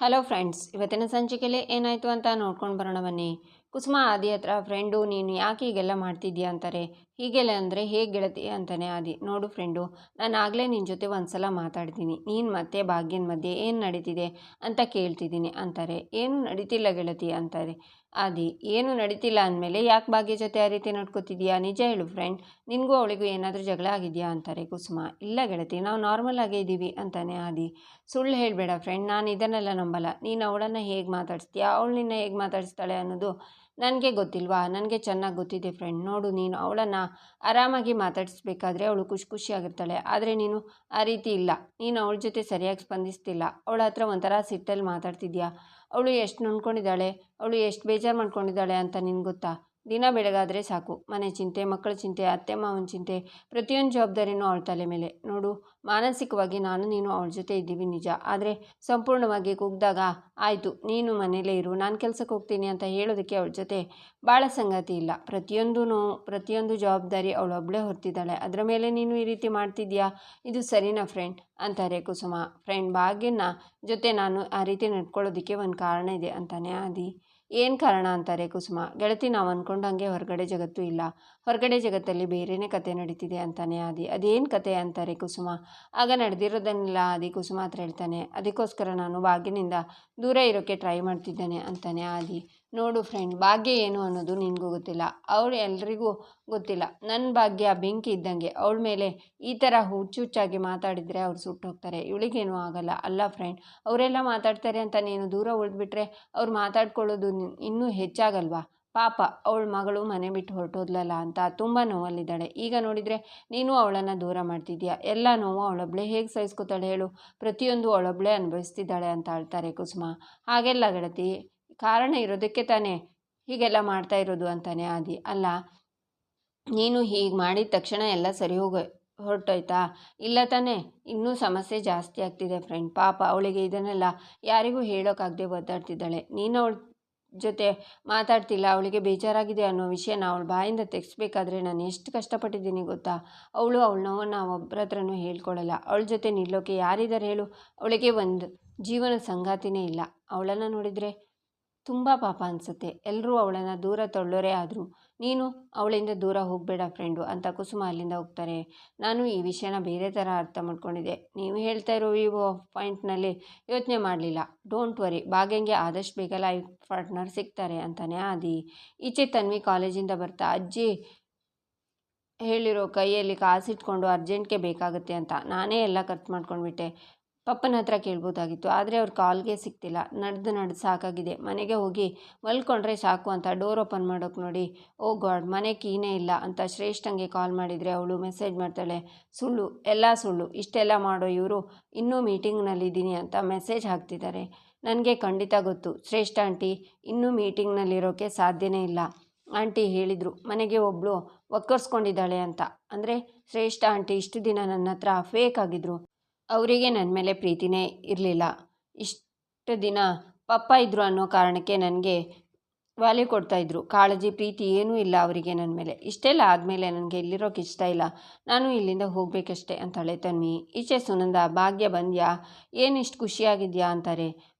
Hello friends ಇವತ್ತಿನ ಸಂಚಿಕೆಯಲ್ಲಿ ಏನಾಯಿತು ಅಂತ ನೋಡ್ಕೊಂಡು ಬರೋಣ ಬನ್ನಿ. ಕುಸುಮ ಆದಿ ಹತ್ರ ಫ್ರೆಂಡು ನೀನು ಯಾಕೆ ಹೀಗೆಲ್ಲ ಮಾಡ್ತಿದ್ಯಾ ಅಂತಾರೆ. ಹೀಗೆಲ್ಲ ಅಂದರೆ ಹೇಗೆ ಗೆಳತಿ ಅಂತಾನೆ ಆದಿ. ನೋಡು ಫ್ರೆಂಡು ನಾನು ಆಗಲೇ ನಿನ್ನ ಜೊತೆ ಒಂದು ಸಲ ಮಾತಾಡ್ತೀನಿ. ನೀನು ಮತ್ತೆ ಭಾಗ್ಯನ ಮಧ್ಯೆ ಏನು ನಡೀತಿದೆ ಅಂತ ಕೇಳ್ತಿದ್ದೀನಿ ಅಂತಾರೆ. ಏನು ನಡೀತಿಲ್ಲ ಗೆಳತಿ ಅಂತಾರೆ. ಆದಿ, ಏನು ನಡೀತಿಲ್ಲ ಅಂದಮೇಲೆ ಯಾಕೆ ಭಾಗ್ಯ ಜೊತೆ ಆ ರೀತಿ ನಡ್ಕೋತಿದ್ಯಾ? ನಿಜ ಹೇಳು ಫ್ರೆಂಡ್ ನಿನಗೂ ಅವಳಿಗೂ ಏನಾದರೂ ಜಗಳ ಆಗಿದೆಯಾ ಅಂತಾರೆ, ಕುಸುಮ. ಇಲ್ಲ ಗೆಳತಿ, ನಾವು ನಾರ್ಮಲ್ ಆಗೇ ಇದ್ದೀವಿ ಅಂತಾನೆ ಆದಿ. ಸುಳ್ಳು ಹೇಳಬೇಡ ಫ್ರೆಂಡ್ ನಾನು ಇದನ್ನೆಲ್ಲ ನಂಬಲ್ಲ. ನೀನು ಅವಳನ್ನು ಹೇಗೆ ಮಾತಾಡಿಸ್ತೀಯಾ? ಅವಳು ನಿನ್ನ ಹೇಗೆ ಮಾತಾಡಿಸ್ತಾಳೆ ಅನ್ನೋದು ನನಗೆ ಗೊತ್ತಿಲ್ವಾ? ನನಗೆ ಚೆನ್ನಾಗಿ ಗೊತ್ತಿದೆ ಫ್ರೆಂಡ್ ನೋಡು ನೀನು ಅವಳನ್ನು ಆರಾಮಾಗಿ ಮಾತಾಡಿಸ್ಬೇಕಾದ್ರೆ ಅವಳು ಖುಷಿ ಖುಷಿಯಾಗಿರ್ತಾಳೆ. ಆದರೆ ನೀನು ಆ ರೀತಿ ಇಲ್ಲ. ನೀನು ಅವಳ ಜೊತೆ ಸರಿಯಾಗಿ ಸ್ಪಂದಿಸ್ತಿಲ್ಲ. ಅವಳ ಹತ್ರ ಒಂಥರ ಸಿಟ್ಟಲ್ಲಿ ಮಾತಾಡ್ತಿದ್ಯಾ? ಅವಳು ಎಷ್ಟು ನೊಂದ್ಕೊಂಡಿದ್ದಾಳೆ ಅವಳು ಎಷ್ಟು ಬೇಜಾರು ಮಾಡ್ಕೊಂಡಿದ್ದಾಳೆ ಅಂತ ನಿನಗೆ ಗೊತ್ತಾ? ದಿನ ಬೆಳಗಾದರೆ ಸಾಕು. ಮನೆ ಚಿಂತೆ, ಮಕ್ಕಳ ಚಿಂತೆ, ಅತ್ತೆ ಮಾವನ ಚಿಂತೆ, ಪ್ರತಿಯೊಂದು ಜವಾಬ್ದಾರಿನೂ ಅವಳ ತಲೆ ಮೇಲೆ. ನೋಡು, ಮಾನಸಿಕವಾಗಿ ನಾನು ನೀನು ಅವಳ ಜೊತೆ ಇದ್ದೀವಿ ನಿಜ. ಆದರೆ ಸಂಪೂರ್ಣವಾಗಿ ಕುಗ್ದಾಗ, ಆಯಿತು, ನೀನು ಮನೇಲೇ ಇರು, ನಾನು ಕೆಲಸಕ್ಕೆ ಹೋಗ್ತೀನಿ ಅಂತ ಹೇಳೋದಕ್ಕೆ ಅವಳ ಜೊತೆ ಭಾಳ ಸಂಗತಿ ಇಲ್ಲ. ಪ್ರತಿಯೊಂದೂ ಪ್ರತಿಯೊಂದು ಜವಾಬ್ದಾರಿ ಅವಳೊಬ್ಬಳೇ ಹೊರ್ತಿದ್ದಾಳೆ. ಅದರ ಮೇಲೆ ನೀನು ಈ ರೀತಿ ಮಾಡ್ತಿದ್ಯಾ? ಇದು ಸರಿನಾ ಫ್ರೆಂಡ್? ಅಂತಾರೆ ಕುಸುಮ. ಫ್ರೆಂಡ್ ಭಾಗ್ಯನ ಜೊತೆ ನಾನು ಆ ರೀತಿ ನಡ್ಕೊಳ್ಳೋದಕ್ಕೆ ಒಂದು ಕಾರಣ ಇದೆ, ಅಂತಾನೆ ಆದಿ. ಏನು ಕಾರಣ ಅಂತಾರೆ ಕುಸುಮ? ಗೆಳತಿ, ನಾವು ಅಂದ್ಕೊಂಡಂಗೆ ಹೊರಗಡೆ ಜಗತ್ತು ಇಲ್ಲ. ಹೊರಗಡೆ ಜಗತ್ತಲ್ಲಿ ಬೇರೆಯೇ ಕತೆ ನಡೀತಿದೆ ಅಂತಾನೆ ಆದಿ. ಅದೇನು ಕತೆ ಅಂತಾರೆ ಕುಸುಮ? ಆಗ ನಡೆದಿರೋದನ್ನೆಲ್ಲ ಆದಿ ಕುಸುಮ ಹತ್ರ ಹೇಳ್ತಾನೆ, ಅದಕ್ಕೋಸ್ಕರ ನಾನು ಬಾಗಿನಿಂದ ದೂರ ಇರೋಕ್ಕೆ ಟ್ರೈ ಮಾಡ್ತಿದ್ದೇನೆ ಅಂತಾನೆ ಆದಿ. ನೋಡು ಫ್ರೆಂಡ್, ಭಾಗ್ಯ ಏನು ಅನ್ನೋದು ನಿನಗೂ ಗೊತ್ತಿಲ್ಲ. ಅವಳು ಎಲ್ರಿಗೂ ಗೊತ್ತಿಲ್ಲ. ನನ್ನ ಭಾಗ್ಯ ಬೆಂಕಿ ಇದ್ದಂಗೆ. ಅವಳ ಮೇಲೆ ಈ ಥರ ಹುಚ್ಚುಚ್ಚಾಗಿ ಮಾತಾಡಿದರೆ ಅವ್ರು ಸುಟ್ಟು ಹೋಗ್ತಾರೆ ಇವಳಿಗೇನು ಆಗಲ್ಲ, ಅಲ್ಲ ಫ್ರೆಂಡ್? ಅವರೆಲ್ಲ ಮಾತಾಡ್ತಾರೆ ಅಂತ ನೀನು ದೂರ ಉಳಿದ್ಬಿಟ್ರೆ ಅವ್ರು ಮಾತಾಡ್ಕೊಳ್ಳೋದು ಇನ್ನೂ ಹೆಚ್ಚಾಗಲ್ವಾ? ಪಾಪ, ಅವಳ ಮಗಳು ಮನೆ ಬಿಟ್ಟು ಹೊರಟೋದ್ಲಲ್ಲ ಅಂತ ತುಂಬ ನೋವಲ್ಲಿದ್ದಾಳೆ. ಈಗ ನೋಡಿದರೆ ನೀನು ಅವಳನ್ನು ದೂರ ಮಾಡ್ತಿದ್ಯಾ ಎಲ್ಲ ನೋವು ಅವಳೊಬ್ಳೆ ಹೇಗೆ ಸಹಿಸ್ಕೊತಾಳೆ ಹೇಳು? ಪ್ರತಿಯೊಂದು ಅವಳೊಬ್ಳೆ ಅನುಭವಿಸ್ತಿದ್ದಾಳೆ ಅಂತ ಹೇಳ್ತಾರೆ ಕುಸುಮ. ಹಾಗೆಲ್ಲ ಗೆಳತಿ ಕಾರಣ ಇರೋದಕ್ಕೆ ತಾನೇ ಹೀಗೆಲ್ಲ ಮಾಡ್ತಾ ಇರೋದು ಅಂತಾನೆ ಆದಿ. ಅಲ್ಲ, ನೀನು ಹೀಗೆ ಮಾಡಿದ ತಕ್ಷಣ ಎಲ್ಲ ಸರಿ ಹೋಗ, ಹೊರಟೋಯ್ತಾ? ಇಲ್ಲ ತಾನೇ, ಇನ್ನೂ ಸಮಸ್ಯೆ ಜಾಸ್ತಿ ಆಗ್ತಿದೆ ಫ್ರೆಂಡ್ ಪಾಪ ಅವಳಿಗೆ ಇದನ್ನೆಲ್ಲ ಯಾರಿಗೂ ಹೇಳೋಕ್ಕಾಗದೆ ಒದ್ದಾಡ್ತಿದ್ದಾಳೆ. ನೀನು ಅವಳ ಜೊತೆ ಮಾತಾಡ್ತಿಲ್ಲ, ಅವಳಿಗೆ ಬೇಜಾರಾಗಿದೆ ಅನ್ನೋ ವಿಷಯನ ಅವಳ ಬಾಯಿಂದ ತೆಗೆಸ್ಬೇಕಾದ್ರೆ ನಾನು ಎಷ್ಟು ಕಷ್ಟಪಟ್ಟಿದ್ದೀನಿ ಗೊತ್ತಾ? ಅವಳು ಅವಳ ನೋವನ್ನು ಒಬ್ಬರ ಹತ್ರನೂ ಹೇಳ್ಕೊಳ್ಳಲ್ಲ ಅವಳ ಜೊತೆ ನಿಲ್ಲೋಕೆ ಯಾರಿದ್ದಾರೆ ಹೇಳು? ಅವಳಿಗೆ ಒಂದು ಜೀವನ ಸಂಗಾತಿನೇ ಇಲ್ಲ. ಅವಳನ್ನು ನೋಡಿದರೆ ತುಂಬ ಪಾಪ ಅನಿಸುತ್ತೆ. ಎಲ್ಲರೂ ಅವಳನ್ನು ದೂರ ತಳ್ಳೋರೇ ಆದರೂ, ನೀನು ಅವಳಿಂದ ದೂರ ಹೋಗಬೇಡ ಫ್ರೆಂಡು ಅಂತ ಕುಸುಮ ಅಲ್ಲಿಂದ ಹೋಗ್ತಾರೆ. ನಾನು ಈ ವಿಷಯನ ಬೇರೆ ಥರ ಅರ್ಥ ಮಾಡ್ಕೊಂಡಿದ್ದೆ. ನೀವು ಹೇಳ್ತಾ ಇರೋ ಈ ಪಾಯಿಂಟ್ನಲ್ಲಿ ಯೋಚನೆ ಮಾಡಲಿಲ್ಲ. ಡೋಂಟ್ ವರಿ ಬಾಗೆಂಗೆ ಆದಷ್ಟು ಬೇಗ ಲೈಫ್ ಪಾರ್ಟ್ನರ್ ಸಿಗ್ತಾರೆ ಅಂತಾನೆ ಆದಿ. ಈಚೆ ತನ್ವಿ ಕಾಲೇಜಿಂದ ಬರ್ತಾ, ಅಜ್ಜಿ ಹೇಳಿರೋ ಕೈಯಲ್ಲಿ ಕಾಸಿಟ್ಕೊಂಡು ಅರ್ಜೆಂಟ್ಗೆ ಬೇಕಾಗುತ್ತೆ ಅಂತ. ನಾನೇ ಎಲ್ಲ ಖರ್ಚು ಮಾಡ್ಕೊಂಡ್ಬಿಟ್ಟೆ. ಪಪ್ಪನ ಹತ್ರ ಕೇಳ್ಬೋದಾಗಿತ್ತು, ಆದರೆ ಅವ್ರ ಕಾಲ್ಗೆ ಸಿಗ್ತಿಲ್ಲ ನಡೆದು ನಡೆದು ಸಾಕಾಗಿದೆ. ಮನೆಗೆ ಹೋಗಿ ಮಲ್ಕೊಂಡ್ರೆ ಸಾಕು ಅಂತ ಡೋರ್ ಓಪನ್ ಮಾಡೋಕೆ ನೋಡಿ, ಓ ಗಾಡ್, ಮನೆ ಕೀನೇ ಇಲ್ಲ ಅಂತ ಶ್ರೇಷ್ಠಂಗೆ ಕಾಲ್ ಮಾಡಿದರೆ ಅವಳು ಮೆಸೇಜ್ ಮಾಡ್ತಾಳೆ, ಸುಳ್ಳು, ಎಲ್ಲ ಸುಳ್ಳು, ಇಷ್ಟೆಲ್ಲ ಮಾಡೋ ಇವರು ಇನ್ನೂ ಮೀಟಿಂಗ್ನಲ್ಲಿದ್ದೀನಿ ಅಂತ ಮೆಸೇಜ್ ಹಾಕ್ತಿದ್ದಾರೆ. ನನಗೆ ಖಂಡಿತ ಗೊತ್ತು, ಶ್ರೇಷ್ಠ ಆಂಟಿ ಇನ್ನೂ ಮೀಟಿಂಗ್ನಲ್ಲಿರೋಕ್ಕೆ ಸಾಧ್ಯನೇ ಇಲ್ಲ. ಆಂಟಿ ಹೇಳಿದರು, ಮನೆಗೆ ಒಬ್ಬಳು ಒಕ್ಕರ್ಸ್ಕೊಂಡಿದ್ದಾಳೆ ಅಂತ. ಅಂದರೆ ಶ್ರೇಷ್ಠ ಆಂಟಿ ಇಷ್ಟು ದಿನ ನನ್ನ ಹತ್ರ ಫೇಕ್ ಆಗಿದ್ರು. ಅವರಿಗೆ ನನ್ನ ಮೇಲೆ ಪ್ರೀತಿನೇ ಇರಲಿಲ್ಲ. ಇಷ್ಟು ದಿನ ಪಪ್ಪ ಇದ್ದರು ಅನ್ನೋ ಕಾರಣಕ್ಕೆ ನನಗೆ ವ್ಯಾಲ್ಯೂ ಕೊಡ್ತಾಯಿದ್ರು ಕಾಳಜಿ, ಪ್ರೀತಿ ಏನೂ ಇಲ್ಲ ಅವರಿಗೆ ನನ್ನ ಮೇಲೆ. ಇಷ್ಟೆಲ್ಲ ಆದಮೇಲೆ ನನಗೆ ಇಲ್ಲಿರೋಕೆ ಇಷ್ಟ ಇಲ್ಲ. ನಾನು ಇಲ್ಲಿಂದ ಹೋಗಬೇಕಷ್ಟೇ, ಅಂತಾಳೆ ತನ್ವಿ. ಈಚೆ ಸುನಂದ, ಭಾಗ್ಯ ಬಂದ್ಯಾ? ಏನು ಇಷ್ಟು ಖುಷಿಯಾಗಿದೆಯಾ? ಅಂತಾರೆ.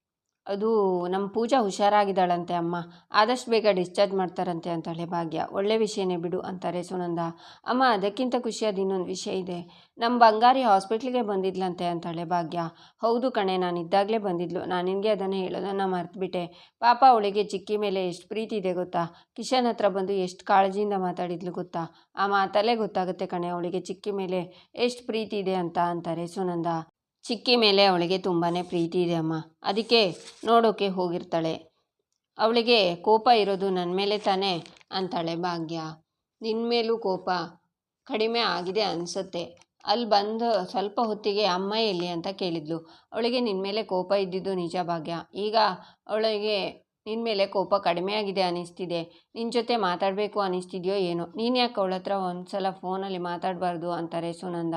ಅದು ನಮ್ಮ ಪೂಜಾ ಹುಷಾರಾಗಿದ್ದಾಳಂತೆ ಅಮ್ಮ. ಆದಷ್ಟು ಬೇಗ ಡಿಸ್ಚಾರ್ಜ್ ಮಾಡ್ತಾರಂತೆ ಅಂತಾಳೆ ಭಾಗ್ಯ. ಒಳ್ಳೆ ವಿಷಯನೇ ಬಿಡು ಅಂತಾರೆ ಸುನಂದ. ಅಮ್ಮ, ಅದಕ್ಕಿಂತ ಖುಷಿಯಾದ ಇನ್ನೊಂದು ವಿಷಯ ಇದೆ. ನಮ್ಮ ಬಂಗಾರಿ ಹಾಸ್ಪಿಟ್ಲಿಗೆ ಬಂದಿದ್ಲಂತೆ ಅಂತಾಳೆ ಭಾಗ್ಯ. ಹೌದು ಕಣೆ, ನಾನು ಇದ್ದಾಗಲೇ ಬಂದಿದ್ಲು. ನಾನು ನಿನಗೆ ಅದನ್ನು ಹೇಳೋದನ್ನು ಮರ್ತುಬಿಟ್ಟೆ. ಪಾಪ ಅವಳಿಗೆ ಚಿಕ್ಕಿ ಮೇಲೆ ಎಷ್ಟು ಪ್ರೀತಿ ಇದೆ ಗೊತ್ತಾ? ಕಿಶನ್ ಹತ್ರ ಬಂದು ಎಷ್ಟು ಕಾಳಜಿಯಿಂದ ಮಾತಾಡಿದ್ಲು ಗೊತ್ತಾ? ಆ ಮಾತಲ್ಲೇ ಗೊತ್ತಾಗುತ್ತೆ ಕಣೆ, ಅವಳಿಗೆ ಚಿಕ್ಕಿ ಮೇಲೆ ಎಷ್ಟು ಪ್ರೀತಿ ಇದೆ ಅಂತ ಅಂತಾರೆ ಸುನಂದ. ಚಿಕ್ಕಿ ಮೇಲೆ ಅವಳಿಗೆ ತುಂಬಾ ಪ್ರೀತಿ ಇದೆ ಅಮ್ಮ. ಅದಕ್ಕೆ ನೋಡೋಕೆ ಹೋಗಿರ್ತಾಳೆ. ಅವಳಿಗೆ ಕೋಪ ಇರೋದು ನನ್ನ ಮೇಲೆ ತಾನೇ ಅಂತಾಳೆ ಭಾಗ್ಯ. ನಿನ್ನ ಮೇಲೂ ಕೋಪ ಕಡಿಮೆ ಆಗಿದೆ ಅನಿಸುತ್ತೆ. ಅಲ್ಲಿ ಬಂದು ಸ್ವಲ್ಪ ಹೊತ್ತಿಗೆ ಅಮ್ಮ ಎಲ್ಲಿ ಅಂತ ಕೇಳಿದ್ಲು. ಅವಳಿಗೆ ನಿನ್ನ ಮೇಲೆ ಕೋಪ ಇದ್ದಿದ್ದು ನಿಜ ಭಾಗ್ಯ. ಈಗ ಅವಳಿಗೆ ನಿನ್ನ ಮೇಲೆ ಕೋಪ ಕಡಿಮೆ ಆಗಿದೆ ಅನ್ನಿಸ್ತಿದೆ ನಿನ್ನ ಜೊತೆ ಮಾತಾಡಬೇಕು ಅನಿಸ್ತಿದೆಯೋ ಏನೋ. ನೀನು ಯಾಕೆ ಅವಳ ಹತ್ರ ಒಂದು ಸಲ ಫೋನಲ್ಲಿ ಮಾತಾಡಬಾರ್ದು ಅಂತಾರೆ ಸುನಂದ.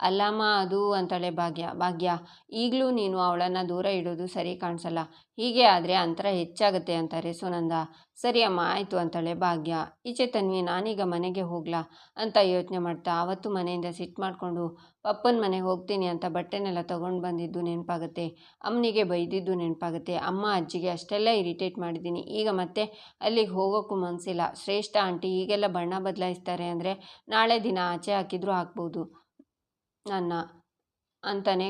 ಅಲ್ಲಮ್ಮ, ಅದು ಅಂತಾಳೆ ಭಾಗ್ಯ. ಭಾಗ್ಯ, ಈಗಲೂ ನೀನು ಅವಳನ್ನು ದೂರ ಇಡೋದು ಸರಿ ಕಾಣಿಸಲ್ಲ. ಹೀಗೆ ಆದರೆ ಅಂತರ ಹೆಚ್ಚಾಗುತ್ತೆ ಅಂತಾರೆ ಸುನಂದ. ಸರಿ ಅಮ್ಮ ಆಯಿತು ಅಂತಾಳೆ ಭಾಗ್ಯ. ಈಚೆ ತನ್ವಿ, ನಾನೀಗ ಮನೆಗೆ ಹೋಗ್ಲಾ ಅಂತ ಯೋಚನೆ ಮಾಡ್ತಾ ಆವತ್ತು ಮನೆಯಿಂದ ಸಿಟ್ ಮಾಡಿಕೊಂಡು, ಪಪ್ಪನ ಮನೆಗೆ ಹೋಗ್ತೀನಿ ಅಂತ ಬಟ್ಟೆನೆಲ್ಲ ತೊಗೊಂಡು ಬಂದಿದ್ದು ನೆನಪಾಗುತ್ತೆ. ಅಮ್ಮನಿಗೆ ಬೈದಿದ್ದು ನೆನಪಾಗುತ್ತೆ. ಅಮ್ಮ, ಅಜ್ಜಿಗೆ ಅಷ್ಟೆಲ್ಲ ಇರಿಟೇಟ್ ಮಾಡಿದ್ದೀನಿ. ಈಗ ಮತ್ತೆ ಅಲ್ಲಿಗೆ ಹೋಗೋಕ್ಕೂ ಮನಸ್ಸಿಲ್ಲ ಶ್ರೇಷ್ಠ ಆಂಟಿ ಈಗೆಲ್ಲ ಬಣ್ಣ ಬದಲಾಯಿಸ್ತಾರೆ ಅಂದರೆ ನಾಳೆ ದಿನ ಆಚೆ ಹಾಕಿದ್ರೂ ಹಾಕ್ಬೋದು. ನನ್ನ ಅಂತಾನೆ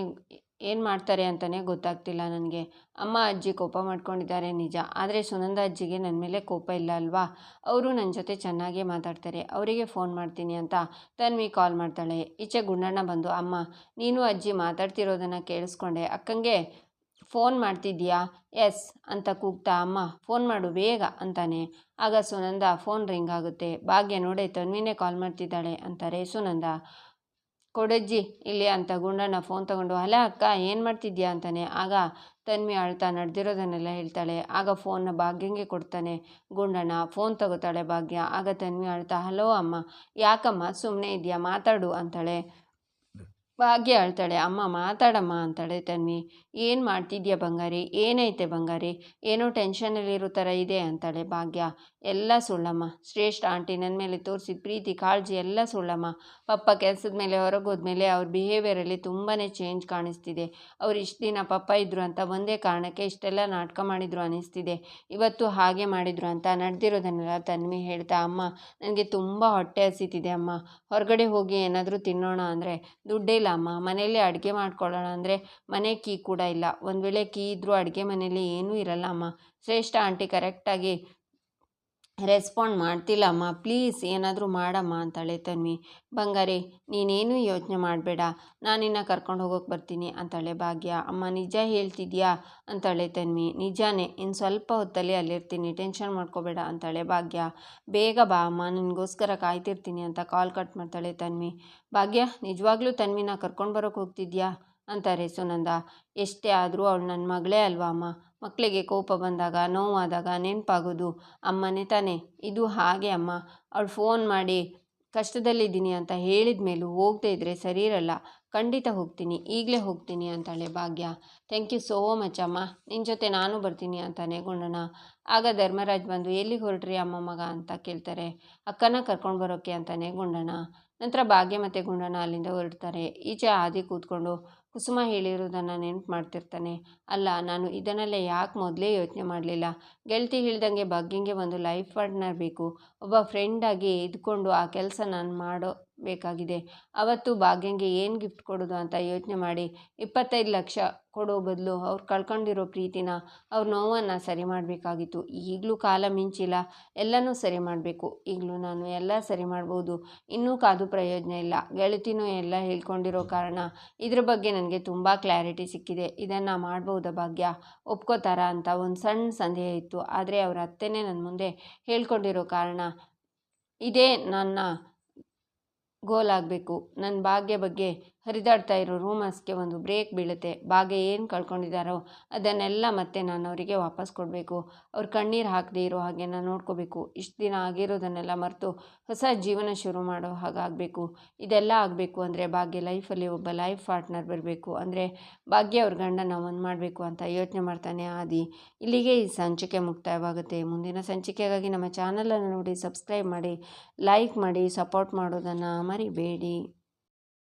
ಏನು ಮಾಡ್ತಾರೆ ಅಂತಲೇ ಗೊತ್ತಾಗ್ತಿಲ್ಲ ನನಗೆ. ಅಮ್ಮ, ಅಜ್ಜಿ ಕೋಪ ಮಾಡ್ಕೊಂಡಿದ್ದಾರೆ ನಿಜ. ಆದರೆ ಸುನಂದ ಅಜ್ಜಿಗೆ ನನ್ನ ಮೇಲೆ ಕೋಪ ಇಲ್ಲ ಅಲ್ವಾ? ಅವರು ನನ್ನ ಜೊತೆ ಚೆನ್ನಾಗೇ ಮಾತಾಡ್ತಾರೆ. ಅವರಿಗೆ ಫೋನ್ ಮಾಡ್ತೀನಿ ಅಂತ ತನ್ವಿ ಕಾಲ್ ಮಾಡ್ತಾಳೆ. ಈಚೆ ಗುಂಡಣ್ಣ ಬಂದು, ಅಮ್ಮ, ನೀನು ಅಜ್ಜಿ ಮಾತಾಡ್ತಿರೋದನ್ನು ಕೇಳಿಸ್ಕೊಂಡೆ. ಅಕ್ಕಂಗೆ ಫೋನ್ ಮಾಡ್ತಿದ್ದೀಯಾ? ಎಸ್, ಅಂತ ಕೂಗ್ತಾ, ಅಮ್ಮ, ಫೋನ್ ಮಾಡು, ಬೇಗ, ಅಂತಾನೆ. ಆಗ ಸುನಂದ ಫೋನ್ ರಿಂಗ್ ಆಗುತ್ತೆ. ಭಾಗ್ಯ ನೋಡೆ ತನ್ವಿನೇ ಕಾಲ್ ಮಾಡ್ತಿದ್ದಾಳೆ ಅಂತಾರೆ ಸುನಂದ. ಕೊಡಜ್ಜಿ, ಇಲ್ಲಿ ಅಂತ ಗುಂಡಣ್ಣ ಫೋನ್ ತಗೊಂಡು, ಅಲ್ಲ ಅಕ್ಕ, ಏನು ಮಾಡ್ತಿದ್ಯಾ? ಅಂತಾನೆ. ಆಗ ತನ್ಮಿ ಅಳ್ತಾ ನಡೆದಿರೋದನ್ನೆಲ್ಲ ಹೇಳ್ತಾಳೆ. ಆಗ ಫೋನ್ನ ಭಾಗ್ಯಂಗೆ ಕೊಡ್ತಾನೆ. ಗುಂಡಣ್ಣ ಫೋನ್ ತಗೋತಾಳೆ ಭಾಗ್ಯ. ಆಗ ತನ್ವಿ ಅಳ್ತಾ, ಹಲೋ ಅಮ್ಮ, ಯಾಕಮ್ಮ ಸುಮ್ಮನೆ ಇದೆಯಾ? ಮಾತಾಡು, ಅಂತಾಳೆ. ಭಾಗ್ಯ ಅಳ್ತಾಳೆ ಅಮ್ಮ ಮಾತಾಡಮ್ಮ ಅಂತಾಳೆ ತನ್ವಿ ಏನು ಮಾಡ್ತಿದ್ಯಾ ಬಂಗಾರಿ? ಏನೈತೆ ಬಂಗಾರಿ? ಏನೋ ಟೆನ್ಷನಲ್ಲಿರೋ ಥರ ಇದೆ ಅಂತಾಳೆ ಭಾಗ್ಯ. ಎಲ್ಲ ಸುಳ್ಳಮ್ಮ. ಶ್ರೇಷ್ಠ ಆಂಟಿ ನನ್ನ ಮೇಲೆ ತೋರಿಸಿದ ಪ್ರೀತಿ, ಕಾಳಜಿ ಎಲ್ಲ ಸುಳ್ಳಮ್ಮ. ಪಪ್ಪ ಕೆಲಸದ ಮೇಲೆ ಹೊರಗೋದ್ಮೇಲೆ ಅವ್ರ ಬಿಹೇವಿಯರಲ್ಲಿ ತುಂಬಾ ಚೇಂಜ್ ಕಾಣಿಸ್ತಿದೆ. ಅವ್ರು ಇಷ್ಟು ದಿನ ಪಪ್ಪ ಇದ್ರು ಅಂತ ಒಂದೇ ಕಾರಣಕ್ಕೆ ಇಷ್ಟೆಲ್ಲ ನಾಟಕ ಮಾಡಿದ್ರು ಅನಿಸ್ತಿದೆ. ಇವತ್ತು ಹಾಗೆ ಮಾಡಿದ್ರು ಅಂತ ನಡೆದಿರೋದನ್ನೆಲ್ಲ ತನ್ವಿ ಹೇಳ್ತಾ, ಅಮ್ಮ, ನನಗೆ ತುಂಬ ಹೊಟ್ಟೆ ಹಸಿತಿದೆ ಅಮ್ಮ. ಹೊರಗಡೆ ಹೋಗಿ ಏನಾದರೂ ತಿನ್ನೋಣ ಅಂದರೆ ದುಡ್ಡೇ ಇಲ್ಲ. ಅಮ್ಮ ಮನೆಯಲ್ಲೇ ಅಡುಗೆ ಮಾಡ್ಕೊಳ್ಳೋಣ ಅಂದರೆ ಮನೆ ಕೀ ಕೂಡ ಇಲ್ಲ. ಒಂದು ವೇಳೆ ಕೀ ಇದ್ದರೂ ಅಡುಗೆ ಮನೆಯಲ್ಲಿ ಏನೂ ಇರಲ್ಲ ಅಮ್ಮ ಶ್ರೇಷ್ಠ ಆಂಟಿ ಕರೆಕ್ಟಾಗಿ ರೆಸ್ಪಾಂಡ್ ಮಾಡ್ತಿಲ್ಲಮ್ಮ, ಪ್ಲೀಸ್ ಏನಾದರೂ ಮಾಡಮ್ಮ ಅಂತಾಳೆ ತನ್ವಿ ಬಂಗಾರಿ, ನೀನೇನು ಯೋಚನೆ ಮಾಡಬೇಡ ನಾನಿನ್ನ ಕರ್ಕೊಂಡು ಹೋಗೋಕೆ ಬರ್ತೀನಿ ಅಂತಾಳೆ ಭಾಗ್ಯ. ಅಮ್ಮ, ನಿಜ ಹೇಳ್ತಿದ್ಯಾ ಅಂತಾಳೆ ತನ್ವಿ ನಿಜಾನೇ ಇನ್ನು ಸ್ವಲ್ಪ ಹೊತ್ತಲ್ಲಿ ಅಲ್ಲಿರ್ತೀನಿ, ಟೆನ್ಷನ್ ಮಾಡ್ಕೋಬೇಡ ಅಂತಾಳೆ ಭಾಗ್ಯ. ಬೇಗ ಬಾ ಅಮ್ಮ, ನಿನಗೋಸ್ಕರ ಕಾಯ್ತಿರ್ತೀನಿ ಅಂತ ಕಾಲ್ ಕಟ್ ಮಾಡ್ತಾಳೆ ತನ್ವಿ. ಭಾಗ್ಯ, ನಿಜವಾಗ್ಲೂ ತನ್ವಿನ ಕರ್ಕೊಂಡು ಬರೋಕೆ ಹೋಗ್ತಿದ್ಯಾ? ಅಂತಾರೆ ಸುನಂದ. ಎಷ್ಟೇ ಆದರೂ ಅವಳು ನನ್ನ ಮಗಳೇ ಅಲ್ವಾ ಅಮ್ಮ? ಮಕ್ಕಳಿಗೆ ಕೋಪ ಬಂದಾಗ, ನೋವಾದಾಗ ನೆನಪಾಗೋದು ಅಮ್ಮನೇ ತಾನೇ. ಇದು ಹಾಗೆ ಅಮ್ಮ. ಅವಳು ಫೋನ್ ಮಾಡಿ, ಕಷ್ಟದಲ್ಲಿದ್ದೀನಿ ಅಂತ ಹೇಳಿದ ಮೇಲೂ ಹೋಗದೇ ಇದ್ದರೆ ಸರಿ ಇರಲ್ಲ. ಖಂಡಿತ ಹೋಗ್ತೀನಿ. ಈಗಲೇ ಹೋಗ್ತೀನಿ ಅಂತಾಳೆ ಭಾಗ್ಯ. ಥ್ಯಾಂಕ್ ಯು ಸೋ ಮಚ್ ಅಮ್ಮ. ನಿನ್ನ ಜೊತೆ ನಾನು ಬರ್ತೀನಿ ಅಂತಾನೆ ಗುಂಡಣ್ಣ ಆಗ ಧರ್ಮರಾಜ್ ಬಂದು, ಎಲ್ಲಿಗೆ ಹೊರಟ್ರಿ ಅಮ್ಮ ಮಗ? ಅಂತ ಕೇಳ್ತಾರೆ. ಅಕ್ಕನ ಕರ್ಕೊಂಡು ಬರೋಕೆ ಅಂತಾನೆ ಗುಂಡಣ್ಣ ನಂತರ ಭಾಗ್ಯ ಮತ್ತು ಗುಂಡಣ್ಣ ಅಲ್ಲಿಂದ ಹೊರಡ್ತಾರೆ. ಈಚೆ ಆದಿ ಕೂತ್ಕೊಂಡು ಕುಸುಮ ಹೇಳಿರೋದನ್ನು ನೆನಪು ಮಾಡ್ತಿರ್ತಾನೆ. ಅಲ್ಲ, ನಾನು ಇದನ್ನೆಲ್ಲ ಯಾಕೆ ಮೊದಲೇ ಯೋಚನೆ ಮಾಡಲಿಲ್ಲ? ಗೆಳತಿ ಹೇಳ್ದಂಗೆ ಭಾಗ್ಯಂಗೆ ಒಂದು ಲೈಫ್ ಪಾರ್ಟ್ನರ್ ಬೇಕು. ಒಬ್ಬ ಫ್ರೆಂಡಾಗಿ ಇದ್ಕೊಂಡು ಆ ಕೆಲಸ ನಾನು ಮಾಡೋ ಬೇಕಾಗಿದೆ. ಅವತ್ತು ಭಾಗ್ಯಂಗೆ ಏನು ಗಿಫ್ಟ್ ಕೊಡೋದು ಅಂತ ಯೋಚನೆ ಮಾಡಿ ಇಪ್ಪತ್ತೈದು ಲಕ್ಷ ಕೊಡೋ ಬದಲು ಅವ್ರು ಕಳ್ಕೊಂಡಿರೋ ಪ್ರೀತಿನ, ಅವ್ರ ನೋವನ್ನು ಸರಿ ಮಾಡಬೇಕಾಗಿತ್ತು. ಈಗಲೂ ಕಾಲ ಮಿಂಚಿಲ್ಲ, ಎಲ್ಲನೂ ಸರಿ ಮಾಡಬೇಕು. ಈಗಲೂ ನಾನು ಎಲ್ಲ ಸರಿ ಮಾಡ್ಬೋದು. ಇನ್ನೂ ಕಾದು ಪ್ರಯೋಜನ ಇಲ್ಲ. ಗೆಳತಿನೂ ಎಲ್ಲ ಹೇಳ್ಕೊಂಡಿರೋ ಕಾರಣ ಇದ್ರ ಬಗ್ಗೆ ನನಗೆ ತುಂಬ ಕ್ಲಾರಿಟಿ ಸಿಕ್ಕಿದೆ. ಇದನ್ನು ಮಾಡ್ಬೋದಾ ಭಾಗ್ಯ? ಒಪ್ಕೋತಾರ ಅಂತ ಒಂದು ಸಣ್ಣ ಸಂದೇಹ ಇತ್ತು. ಆದರೆ ಅವ್ರ ಅತ್ತೆನೇ ನನ್ನ ಮುಂದೆ ಹೇಳ್ಕೊಂಡಿರೋ ಕಾರಣ ಇದೇ ನನ್ನ ಗೋಲ್ ಆಗಬೇಕು ನನ್ನ ಭಾಗ್ಯ ಬಗ್ಗೆ ಹರಿದಾಡ್ತಾ ಇರೋ ರೂಮರ್ಸ್ಗೆ ಒಂದು ಬ್ರೇಕ್ ಬೀಳುತ್ತೆ. ಭಾಗ್ಯ ಏನು ಕಳ್ಕೊಂಡಿದ್ದಾರೋ ಅದನ್ನೆಲ್ಲ ಮತ್ತೆ ನಾನು ಅವರಿಗೆ ವಾಪಸ್ ಕೊಡಬೇಕು. ಅವ್ರು ಕಣ್ಣೀರು ಹಾಕದೇ ಇರೋ ಹಾಗೆ ನಾನು ನೋಡ್ಕೋಬೇಕು. ಇಷ್ಟು ದಿನ ಆಗಿರೋದನ್ನೆಲ್ಲ ಮರೆತು ಹೊಸ ಜೀವನ ಶುರು ಮಾಡೋ ಹಾಗಾಗಬೇಕು. ಇದೆಲ್ಲ ಆಗಬೇಕು ಅಂದರೆ ಭಾಗ್ಯ ಲೈಫಲ್ಲಿ ಒಬ್ಬ ಲೈಫ್ ಪಾರ್ಟ್ನರ್ ಬರಬೇಕು. ಅಂದರೆ ಭಾಗ್ಯ ಅವ್ರ ಗಂಡನ ಒಂದು ಮಾಡಬೇಕು ಅಂತ ಯೋಚನೆ ಮಾಡ್ತಾನೆ ಆದಿ. ಇಲ್ಲಿಗೆ ಈ ಸಂಚಿಕೆ ಮುಕ್ತಾಯವಾಗುತ್ತೆ. ಮುಂದಿನ ಸಂಚಿಕೆಗಾಗಿ ನಮ್ಮ ಚಾನಲನ್ನು ನೋಡಿ ಸಬ್ಸ್ಕ್ರೈಬ್ ಮಾಡಿ ಲೈಕ್ ಮಾಡಿ ಸಪೋರ್ಟ್ ಮಾಡೋದನ್ನು ಮರಿಬೇಡಿ.